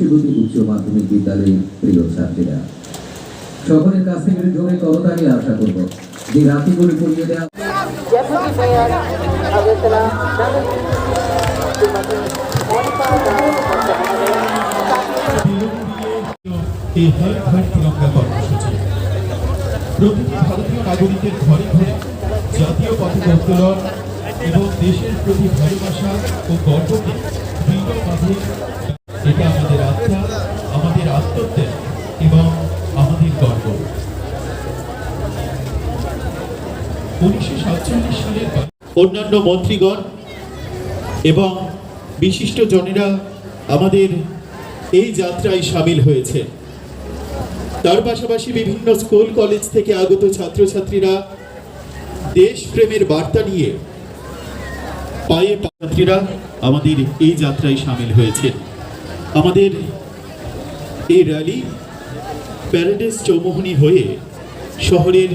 বংশীবতী উচ্চ মাধ্যমিক বিদ্যালয়ের প্রিয় ছাত্রীরা, সকলের কাছ থেকে জোরে করতালি আশা করব যে রাতিগুলি পড়িয়ে দেওয়া এবং দেশের প্রতি ভালোবাসা ও গর্বকে দৃঢ় বাঁধে এটা আমাদের আত্মা আত্মত্যাগ এবং আমাদের গর্ব। উনিশশো অন্যান্য মন্ত্রীগণ এবং বিশিষ্ট জনেরা আমাদের এই যাত্রায় সামিল হয়েছে। তার পাশাপাশি বিভিন্ন স্কুল, কলেজ থেকে আগত ছাত্রছাত্রীরা দেশপ্রেমের বার্তা নিয়ে পায়ে ছাত্রীরা আমাদের এই যাত্রায় সামিল হয়েছে। আমাদের এই র্যালি প্যারাডাইস চৌমোহনী হয়ে শহরের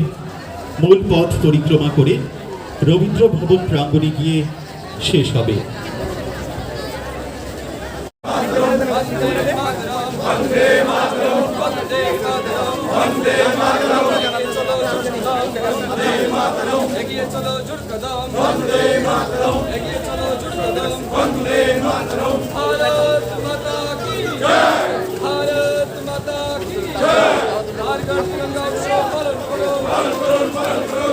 মূল পথ পরিক্রমা করে রবীন্দ্র ভবন প্রাঙ্গণে গিয়ে শেষ হবে। এগিয়ে Yeah.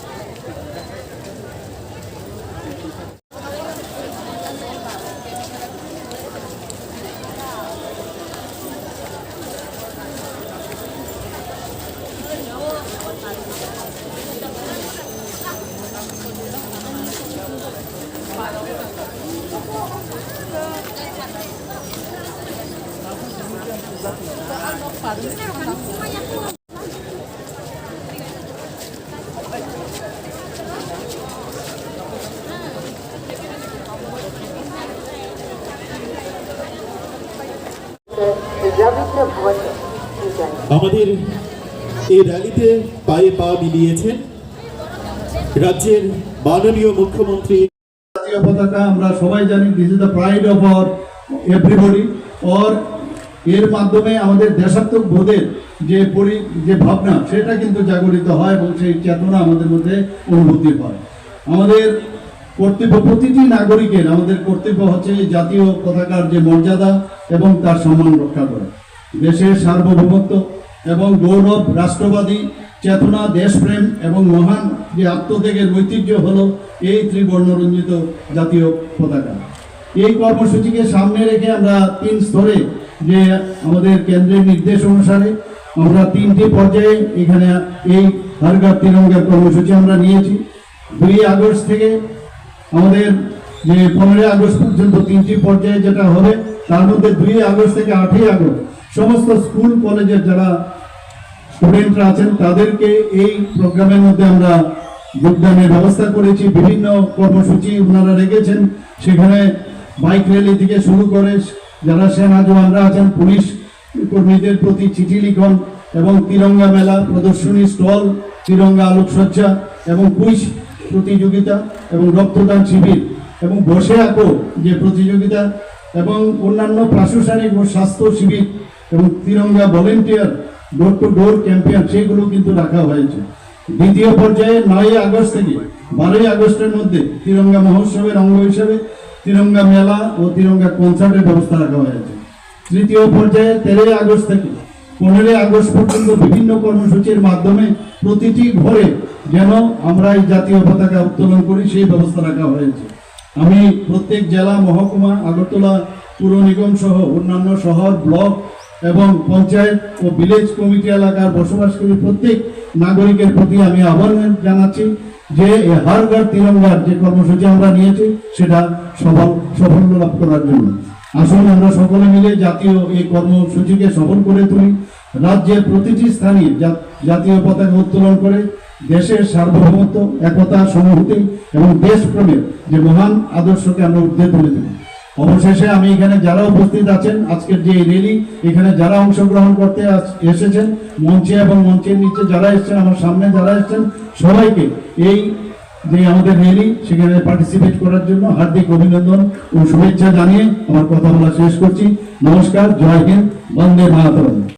আমাদের এই র্যালিতে পায়ে পা মিলিয়েছেন রাজ্যের মাননীয় মুখ্যমন্ত্রী। জাতীয় পতাকা আমরা সবাই জানি this is the pride of our everybody or এর মাধ্যমে আমাদের দেশাত্মক বোধের যে পরি, যে ভাবনা, সেটা কিন্তু জাগরিত হয় এবং সেই চেতনা আমাদের মধ্যে অনুভূতি হয়। আমাদের কর্তব্য, প্রতিটি নাগরিকের আমাদের কর্তব্য হচ্ছে জাতীয় পতাকার যে মর্যাদা এবং তার সম্মান রক্ষা করা। দেশের সার্বভৌমত্ব এবং গৌরব, রাষ্ট্রবাদী চেতনা, দেশপ্রেম এবং মহান যে আত্মত্যাগের ঐতিহ্য হলো এই ত্রিবর্ণরঞ্জিত জাতীয় পতাকা। এই কর্মসূচিকে সামনে রেখে আমরা তিন স্তরে যে আমাদের কেন্দ্রের নির্দেশ অনুসারে আমরা তিনটি পর্যায়ে এখানে এই হারগার তিরঙ্গার কর্মসূচি আমরা নিয়েছি। দুই আগস্ট থেকে আমাদের যে পনেরোই আগস্ট পর্যন্ত তিনটি পর্যায়ে যেটা হবে, তার মধ্যে দুই আগস্ট থেকে আটই আগস্ট সমস্ত স্কুল, কলেজের যারা স্টুডেন্টরা আছেন, তাদেরকে এই প্রোগ্রামের মধ্যে আমরা যোগদানের ব্যবস্থা করেছি। বিভিন্ন কর্মসূচি ওনারা রেখেছেন। সেখানে বাইক র্যালি থেকে শুরু করে যারা সেনা জওয়ানরা আছেন, পুলিশ কর্মীদের প্রতি চিঠি লিখন এবং তিরঙ্গা মেলা প্রদর্শনী স্টল, তিরঙ্গা আলোকসজ্জা এবং কুইজ প্রতিযোগিতা এবং রক্তদান শিবির এবং বসে আঁকো যে প্রতিযোগিতা এবং অন্যান্য প্রাশাসনিক ও স্বাস্থ্য শিবির এবং Tiranga volunteer door to door campaign, সেগুলো কিন্তু রাখা হয়েছে। দ্বিতীয় পর্যায়ে নয় আগস্ট থেকে বারোই আগস্টের মধ্যে তিরঙ্গা মহোৎসবের অঙ্গ হিসেবে তিরঙ্গা মেলা ও তিরঙ্গা কনসার্টের ব্যবস্থা রাখা হয়েছে। তৃতীয় পর্যায়ে তেরোই আগস্ট থেকে পনেরোই আগস্ট পর্যন্ত বিভিন্ন কর্মসূচির মাধ্যমে প্রতিটি ঘরে যেন আমরা এই জাতীয় পতাকা উত্তোলন করি, সেই ব্যবস্থা রাখা হয়েছে। আমি প্রত্যেক জেলা মহকুমা, আগরতলা পুর নিগম সহ অন্যান্য শহর, ব্লক এবং পঞ্চায়েত ও ভিলেজ কমিটি এলাকার বসবাসকারী প্রত্যেক নাগরিকের প্রতি আমি আহ্বান জানাচ্ছি যে হার ঘর তিরঙ্গার যে কর্মসূচি আমরা নিয়েছি, সেটা সফল সাফল্য লাভ করার জন্য। আসুন আমরা সকলে মিলে জাতীয় এই কর্মসূচিকে সফল করে তুলি। রাজ্যের প্রতিটি স্থানে জাতীয় পতাকা উত্তোলন করে দেশের সার্বভৌমত্ব, একতা সংহতি এবং দেশপ্রেমের যে মহান আদর্শকে আমরা উর্ধে তুলে তুলি অবশেষে আমি এখানে যারা উপস্থিত আছেন, আজকের যে রেলি, এখানে যারা অংশগ্রহণ করতে এসেছেন, মঞ্চে এবং মঞ্চের নিচে যারা এসেছেন, আমার সামনে যারা এসেছেন, সবাইকে এই যে আমাদের রেলি, সেখানে পার্টিসিপেট করার জন্য হার্দিক অভিনন্দন ও শুভেচ্ছা জানিয়ে আমার কথা বলা শেষ করছি। নমস্কার, জয় হিন্দ, বন্দে মাতরম।